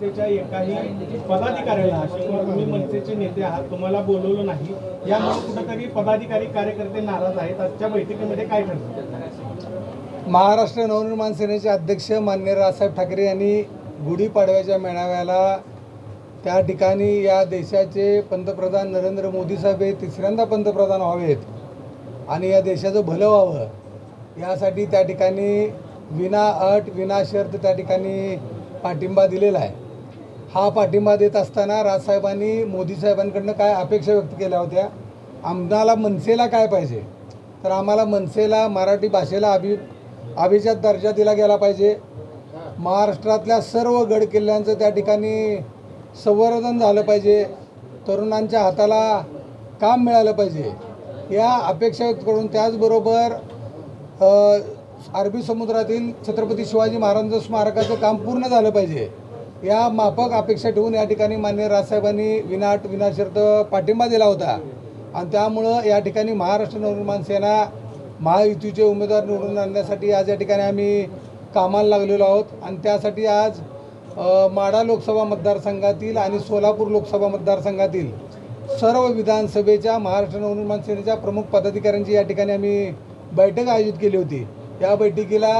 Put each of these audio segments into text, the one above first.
मनसेच्या एकाही पदाधिकाऱ्याला किंवा तुम्ही मनसेचे नेते आहात तुम्हाला बोलवलं नाही यामुळे कुठेतरी पदाधिकारी कार्यकर्ते नाराज आहेत. आजच्या बैठकीमध्ये काय ठरलं महाराष्ट्र नवनिर्माण सेनेचे अध्यक्ष मान्य राजसाहेब ठाकरे यांनी गुढीपाडव्याच्या मेळाव्याला त्या ठिकाणी या देशाचे पंतप्रधान नरेंद्र मोदी साहेब हे तिसऱ्यांदा पंतप्रधान व्हावेत आणि या देशाचं भलं व्हावं यासाठी त्या ठिकाणी विना अट विना शर्त त्या ठिकाणी पाठिंबा दिलेला आहे. हा पाठिंबा देत असताना राजसाहेबांनी मोदी साहेबांकडनं काय अपेक्षा व्यक्त केल्या होत्या? आम्हाला मनसेला काय पाहिजे? तर आम्हाला मनसेला मराठी भाषेला अभि अभिजात दर्जा दिला गेला पाहिजे. महाराष्ट्रातल्या सर्व गड किल्ल्यांचं त्या ठिकाणी संवर्धन झालं पाहिजे. तरुणांच्या हाताला काम मिळालं पाहिजे. या अपेक्षा व्यक्त करून त्याचबरोबर अरबी समुद्रातील छत्रपती शिवाजी महाराजांचं स्मारकाचं काम पूर्ण झालं पाहिजे. या माफक अपेक्षा ठेवून या ठिकाणी मान्य राजसाहेबांनी विनाट विनाशर्त पाठिंबा दिला होता. आणि त्यामुळं या ठिकाणी महाराष्ट्र नवनिर्माण सेना महायुतीचे उमेदवार निवडून आणण्यासाठी आज या ठिकाणी आम्ही कामाला लागलेलो आहोत. आणि त्यासाठी आज माडा माढा लोकसभा मतदारसंघातील आणि सोलापूर लोकसभा मतदारसंघातील सर्व विधानसभेच्या महाराष्ट्र नवनिर्माण सेनेच्या प्रमुख पदाधिकाऱ्यांची या ठिकाणी आम्ही बैठक आयोजित केली होती. या बैठकीला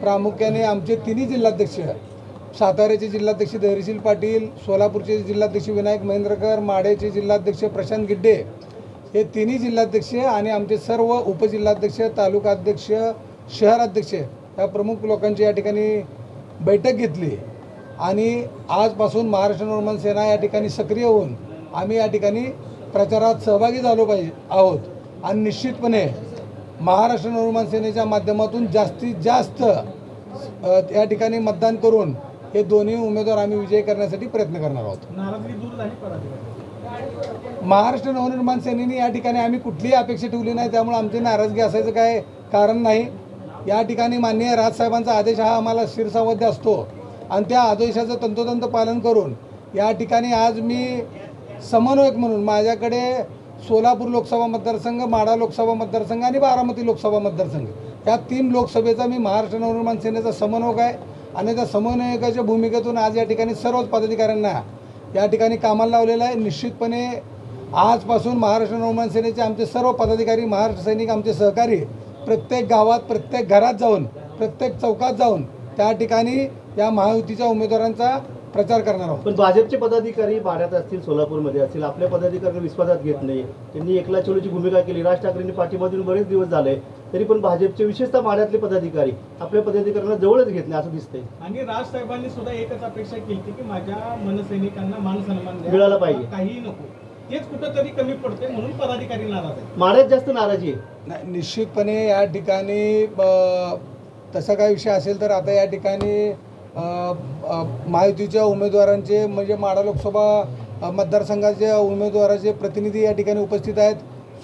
प्रामुख्याने आमचे तिन्ही जिल्हाध्यक्ष साताऱ्याचे जिल्हाध्यक्ष धैर्यशील पाटील सोलापूरचे जिल्हाध्यक्ष विनायक महेंद्रकर माढेचे जिल्हाध्यक्ष प्रशांत गिड्डे हे तिन्ही जिल्हाध्यक्ष आणि आमचे सर्व उपजिल्हाध्यक्ष तालुकाध्यक्ष शहराध्यक्ष या प्रमुख लोकांची या ठिकाणी बैठक घेतली. आणि आजपासून महाराष्ट्र नवनिर्माण सेना या ठिकाणी सक्रिय होऊन आम्ही या ठिकाणी प्रचारात सहभागी झालो पाहिजे आहोत. आणि निश्चितपणे महाराष्ट्र नवनिर्माण सेनेच्या माध्यमातून जास्तीत जास्त या ठिकाणी मतदान करून हे दोन्ही उमेदवार आम्ही विजयी करण्यासाठी प्रयत्न करणार आहोत. महाराष्ट्र नवनिर्माण सेनेने या ठिकाणी आम्ही कुठलीही अपेक्षा ठेवली नाही त्यामुळे आमची नाराजगी असायचं काय कारण नाही. या ठिकाणी माननीय राजसाहेबांचा आदेश हा आम्हाला शिरसावध्य असतो. आणि त्या आदेशाचं तंतोतंत पालन करून या ठिकाणी आज मी समन्वयक म्हणून माझ्याकडे सोलापूर लोकसभा मतदारसंघ माढा लोकसभा मतदारसंघ आणि बारामती लोकसभा मतदारसंघ या तीन लोकसभेचा मी महाराष्ट्र नवनिर्माण सेनेचा समन्वयक आहे. आणि त्या समन्वयकाच्या भूमिकेतून आज या ठिकाणी सर्वच पदाधिकाऱ्यांना या ठिकाणी कामाला लावलेलं आहे. निश्चितपणे आजपासून महाराष्ट्र नवमान सेनेचे आमचे सर्व पदाधिकारी महाराष्ट्र सैनिक आमचे सहकारी प्रत्येक गावात प्रत्येक घरात जाऊन प्रत्येक चौकात जाऊन त्या ठिकाणी या महायुतीच्या उमेदवारांचा प्रचार करणार आहोत. पण भाजपचे पदाधिकारी माढ्यात असतील सोलापूरमध्ये असतील आपल्या पदाधिकाऱ्यांना विश्वासात घेत नाही. त्यांनी एकला चोलीची भूमिका केली. राज ठाकरेंनी पाठिंबा देऊन बरेच दिवस झाले. तरी पण भाजपचे विशेषतः माढ्यातले पदाधिकारी आपल्या पदाधिकाऱ्यांना जवळच घेत नाही असं दिसतंय. आणि राज साहेबांनी सुद्धा एकच अपेक्षा केली की माझ्या मनसैनिकांना मान सन्मान द्या. मिळाला पाहिजे. काही नको. तेच कुठंतरी कमी पडते म्हणून पदाधिकारी नाराज आहेत. माढ्यात जास्त नाराजी आहे. नाही निश्चितपणे या ठिकाणी अ, तसा काय विषय असेल तर आता या ठिकाणी अ, अ, महायुतीच्या उमेदवारांचे म्हणजे माढा लोकसभा अ, मतदारसंघाच्या उमेदवाराचे प्रतिनिधी या ठिकाणी उपस्थित आहेत.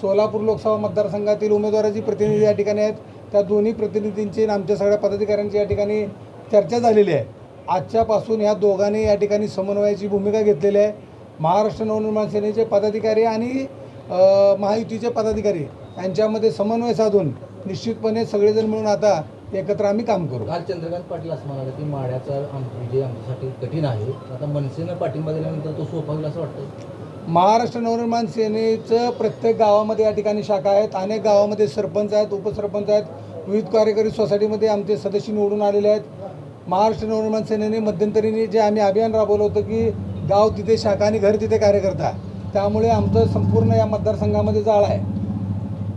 सोलापूर लोकसभा मतदारसंघातील उमेदवाराची प्रतिनिधी या ठिकाणी आहेत. त्या दोन्ही प्रतिनिधींची आमच्या सगळ्या पदाधिकाऱ्यांची या ठिकाणी चर्चा झालेली आहे. आजच्यापासून ह्या दोघांनी या ठिकाणी समन्वयाची भूमिका घेतलेली आहे. महाराष्ट्र नवनिर्माण सेनेचे पदाधिकारी आणि महायुतीचे पदाधिकारी यांच्यामध्ये समन्वय साधून निश्चितपणे सगळेजण मिळून आता एकत्र आम्ही काम करू. काल चंद्रकांत पाटील असं म्हणाले की माड्याचा आम- विजय आमच्यासाठी कठीण आहे. आता मनसेनं पाठिंबा दिल्यानंतर तो सोपा असं वाटतं महाराष्ट्र नवनिर्माण सेनेचं प्रत्येक गावामध्ये या ठिकाणी शाखा आहेत. अनेक गावामध्ये सरपंच आहेत उपसरपंच आहेत विविध कार्यकारी सोसायटीमध्ये आमचे सदस्य निवडून आलेले आहेत. महाराष्ट्र नवनिर्माण सेनेने मध्यंतरीने जे आम्ही अभियान राबवलं होतं की गाव तिथे शाखा आणि घर तिथे कार्यकर्ता. त्यामुळे आमचं संपूर्ण या मतदारसंघामध्ये जाळ आहे.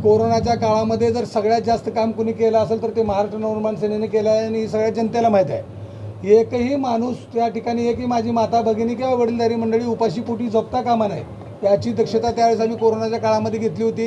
कोरोनाच्या काळामध्ये जर सगळ्यात जास्त काम कुणी केलं असेल तर ते महाराष्ट्र नवनिर्माण सेनेने केलं आहे आणि सगळ्या जनतेला माहीत आहे. एकही माणूस त्या ठिकाणी एकही माझी माता भगिनी किंवा वडीलधारी मंडळी उपाशी पोटी झोपता कामा नाही याची दक्षता त्यावेळेस आम्ही कोरोनाच्या काळामध्ये घेतली होती.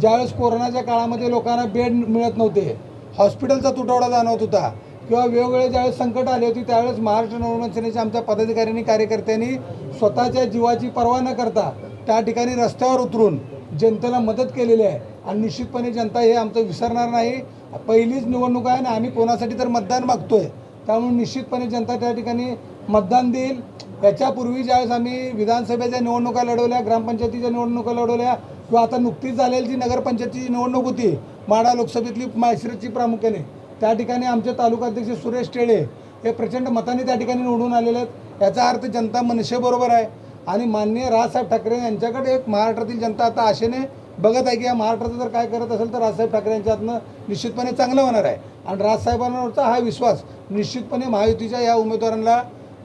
ज्यावेळेस कोरोनाच्या काळामध्ये लोकांना बेड मिळत नव्हते हॉस्पिटलचा तुटवडा जाणवत होता किंवा वेगवेगळे ज्यावेळेस संकट आले होते त्यावेळेस महाराष्ट्र नवनिर्माण सेनेच्या आमच्या पदाधिकाऱ्यांनी कार्यकर्त्यांनी स्वतःच्या जीवाची पर्वा न करता त्या ठिकाणी रस्त्यावर उतरून जनतेला मदत केलेली आहे. आणि निश्चितपणे जनता हे आमचं विसरणार नाही. पहिलीच निवडणूक आहे आणि आम्ही कोणासाठी तर मतदान मागतोय. त्यामुळे निश्चितपणे जनता त्या ठिकाणी मतदान देईल. याच्यापूर्वी ज्यावेळेस आम्ही विधानसभेच्या निवडणुका लढवल्या ग्रामपंचायतीच्या निवडणुका लढवल्या किंवा आता नुकतीच झालेली जी नगरपंचायतीची निवडणूक होती माढा लोकसभेतली माळशिरसची प्रामुख्याने त्या ठिकाणी आमचे तालुकाध्यक्ष सुरेश टेळे हे प्रचंड मताने त्या ठिकाणी निवडून आलेले आहेत. याचा अर्थ जनता मनसेबरोबर आहे. आणि माननीय राजसाहेब ठाकरे यांच्याकडे एक महाराष्ट्रातील जनता आता आशेने बघत आहे की या महाराष्ट्राचं जर काय करत असेल तर राजसाहेब ठाकरे यांच्या हातनं निश्चितपणे चांगलं होणार आहे. आणि राजसाहेबांवरचा हा विश्वास निश्चितपणे महायुतीच्या या उमेदवारांना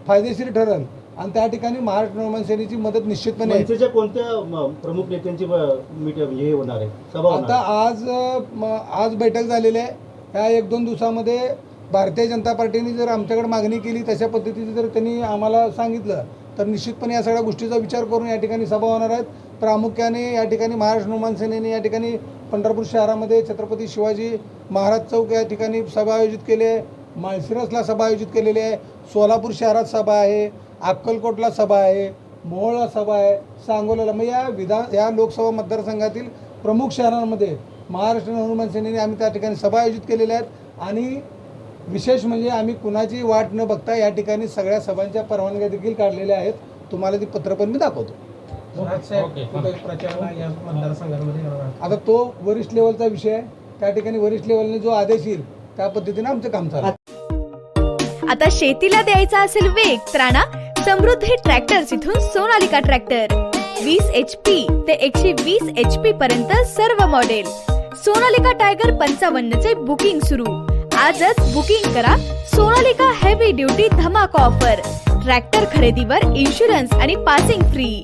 फायदेशीर ठरेल. आणि त्या ठिकाणी महाराष्ट्र निर्माण सेनेची मदत निश्चितपणे कोणत्या प्रमुख नेत्यांची हे होणार आहे? सभा आता? आज आज बैठक झालेली आहे. ह्या एक दोन दिवसामध्ये भारतीय जनता पार्टीने जर आमच्याकडे मागणी केली तशा पद्धतीचं जर त्यांनी आम्हाला सांगितलं तर निश्चितपणे या सगळ्या गोष्टीचा विचार करून या ठिकाणी सभा होणार आहेत. प्रामुख्याने या ठिकाणी महाराष्ट्र निर्माण सेनेने या ठिकाणी पंढरपूर शहरामध्ये छत्रपती शिवाजी महाराज चौक या ठिकाणी सभा आयोजित केली आहे. माळशिरसला सभा आयोजित केलेली आहे. सोलापूर शहरात सभा आहे. अक्कलकोटला सभा आहे. मोहळला सभा आहे. सांगोल्याला मग या विधान या लोकसभा मतदारसंघातील प्रमुख शहरांमध्ये महाराष्ट्र नवनिर्माण सेनेने आम्ही त्या ठिकाणी सभा आयोजित केलेल्या आहेत. आणि विशेष म्हणजे आम्ही कुणाची वाट न बघता या ठिकाणी सगळ्या सभांच्या परवानग्या देखील काढलेल्या आहेत. तुम्हाला ती पत्र पण मी दाखवतो. प्रचार या मतदारसंघामध्ये करणार आहात. आता तो वरिष्ठ लेवलचा विषय आहे. त्या ठिकाणी वरिष्ठ लेवलने जो आदेश येईल त्या पद्धतीने आमचं काम चालू. आता शेतीला द्यायचा असेल वेग तर आणा समृद्धी ट्रॅक्टर्स इथून सोनालिका ट्रॅक्टर. वीस एच पी ते एकशे वीस एच पी पर्यंत सर्व मॉडेल सोनालिका टायगर पंचावन्न चे बुकिंग सुरू. आजच बुकिंग करा सोनालिका हेवी ड्युटी धमाका ऑफर ट्रॅक्टर खरेदीवर इन्शुरन्स आणि पासिंग फ्री